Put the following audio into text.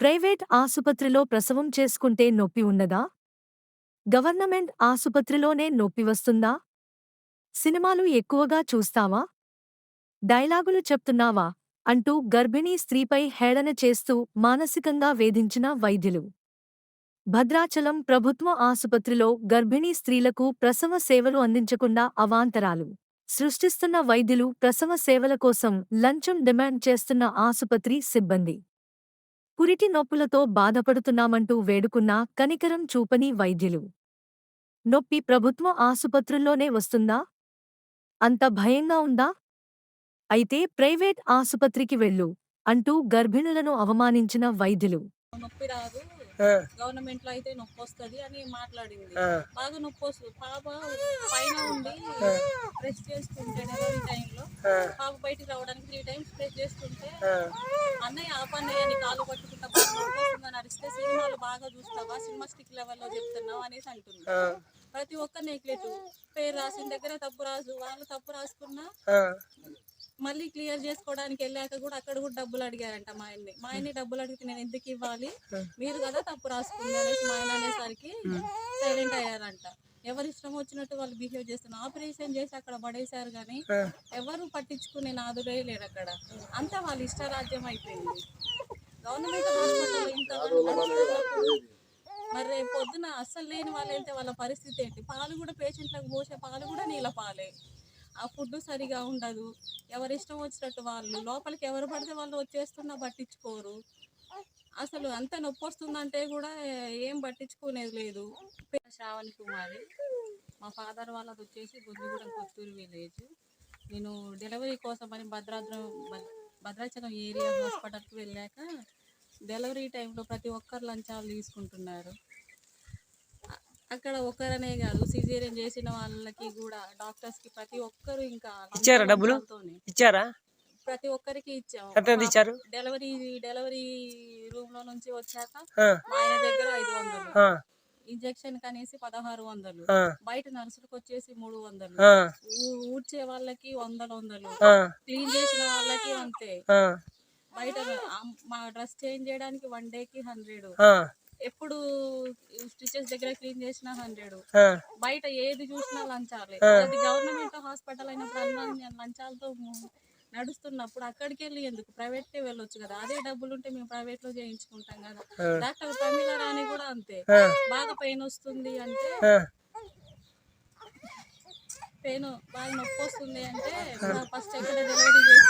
Private ఆసుపత్రిలో ప్రసవం చేసుకుంటే నొప్పి ఉన్నదా గవర్నమెంట్ ఆసుపత్రిలోనే నొప్పి వస్తుందా? సినిమాలు ఎక్కువగా చూస్తావా? డైలాగులు చెప్తున్నావా? అంటూ గర్భిణీ స్త్రీపై హేళన చేస్తూ మానసికంగా వేధించిన వైద్యులు. భద్రాచలం ప్రభుత్వ ఆసుపత్రిలో గర్భిణీ స్త్రీలకు ప్రసవ సేవలు అందించకుండా అవాంతరాలు. సృష్టిస్తున్న వైద్యులు ప్రసవ సేవల కోసం లంచం డిమాండ్ చేస్తున్న ఆసుపత్రి సిబ్బంది. పురిటి నొప్పులతో బాధపడుతున్నామంటూ వేడుకున్నా కనికరం చూపని వైద్యులు. నొప్పి ప్రభుత్వ ఆసుపత్రుల్లోనే వస్తుందా? అంత భయంగా ఉందా? అయితే ప్రైవేట్ ఆసుపత్రికి వెళ్ళు అంటూ గర్భిణులను అవమానించిన వైద్యులు. నొప్పి రాదు. గవర్నమెంట్లో అయితే నొప్పి వస్తుంది అని మాట్లాడింది. బాగా నొప్పి వస్తుంది పాప పైన ఉండి ప్రెస్ చేసుకుంటే డెలివరీ టైంలో పాప బయటికి రావడానికి త్రీ టైమ్స్ ప్రెస్ చేసుకుంటే ఆ, అన్నయ్య ఆ పన్నయ్య నీ కాలు పట్టుకుంటా వస్తుందని అరిస్తే సినిమాలు బాగా చూస్తావా? సినిమా స్టిక్ లెవెల్లో చెప్తున్నావు అనేసి అంటుంది. ప్రతి ఒక్క నెక్లెట్ పేరు రాసిన దగ్గర తప్పు రాసు వాళ్ళు తప్పు రాసుకున్నా మళ్ళీ క్లియర్ చేసుకోవడానికి వెళ్ళాక కూడా అక్కడ కూడా డబ్బులు అడిగారంట మా ఆయన్ని. మా ఆయన్ని డబ్బులు అడిగితే నేను ఎందుకు ఇవ్వాలి? మీరు కదా తప్పు రాసుకుంది అనేసి మా ఆయన అనేసరికి సైలెంట్ అయ్యారంట. ఎవరి ఇష్టం వచ్చినట్టు వాళ్ళు బిహేవ్ చేస్తున్నారు ఆపరేషన్ చేసి అక్కడ పడేశారు కానీ ఎవరు పట్టించుకునే నాదుడే లేరు అక్కడ. అంతా వాళ్ళ ఇష్టరాజ్యం అయిపోయింది. గవర్నమెంట్ హాస్పిటల్ ఇంత మరి రేపు పొద్దున అస్సలు లేని వాళ్ళు వెళ్తే వాళ్ళ పరిస్థితి ఏంటి? పాలు కూడా పేషెంట్లకు పోసే పాలు కూడా నీళ్ళ పాలే. ఆ ఫుడ్ సరిగా ఉండదు. ఎవరి ఇష్టం వచ్చినట్టు వాళ్ళు లోపలికి ఎవరు పడితే వాళ్ళు వచ్చేస్తున్నా పట్టించుకోరు. అసలు అంత నొప్పి వస్తుందంటే కూడా ఏం పట్టించుకునేది లేదు. శ్రావణి కుమారి మా ఫాదర్ వాళ్ళది వచ్చేసి గుంజుగూడెం కొత్తూరు విలేజ్. నేను డెలివరీ కోసం అని భద్రాద్రం భద్రాచలం ఏరియా హాస్పిటల్కి వెళ్ళాక డెలివరీ టైంలో ప్రతి ఒక్కరు లంచాలు తీసుకుంటున్నారు. అక్కడ ఒక్కరనే కాదు సిజేరియన్ చేసిన వాళ్ళకి కూడా డాక్టర్స్కి ప్రతి ఒక్కరు ఇంకా ఇచ్చారా డబ్బులు? ఇచ్చారా? ప్రతి ఒక్కరికి ఇచ్చాము ఇచ్చారు? డెలివరీ డెలివరీ రూమ్లో నుంచి వచ్చాక ఆయన దగ్గర ఐదు వందలు. ఇంజెక్షన్ కనేసి పదహారు వందలు. బయట నర్సులకు వచ్చేసి మూడు వందలు. ఊడ్చే వాళ్ళకి వందలు వందలు. క్లీన్ చేసిన వాళ్ళకి అంతే. బయట మా డ్రెస్ చేంజ్ చేయడానికి వన్ డేకి హండ్రెడ్. ఆ, ఎప్పుడు స్టిచెస్ దగ్గర క్లీన్ చేసినా హండ్రెడ్. బయట ఏది చూసినా లంచాలే. అది గవర్నమెంట్ హాస్పిటల్ అయినప్పుడు లంచాలతో నడుస్తున్నప్పుడు అక్కడికి వెళ్ళి ఎందుకు? ప్రైవేట్ కే వెళ్ళొచ్చు కదా. అదే డబ్బులు ఉంటే మేము ప్రైవేట్లో చేయించుకుంటాం కదా. డాక్టర్ ప్రమీల రాణి కూడా అంతే. బాగా పెయిన్ వస్తుంది అంటే పెయిన్ బాగా నొప్పి వస్తుంది అంటే ఫస్ట్ ఎక్కడ డెలివరీ చేసి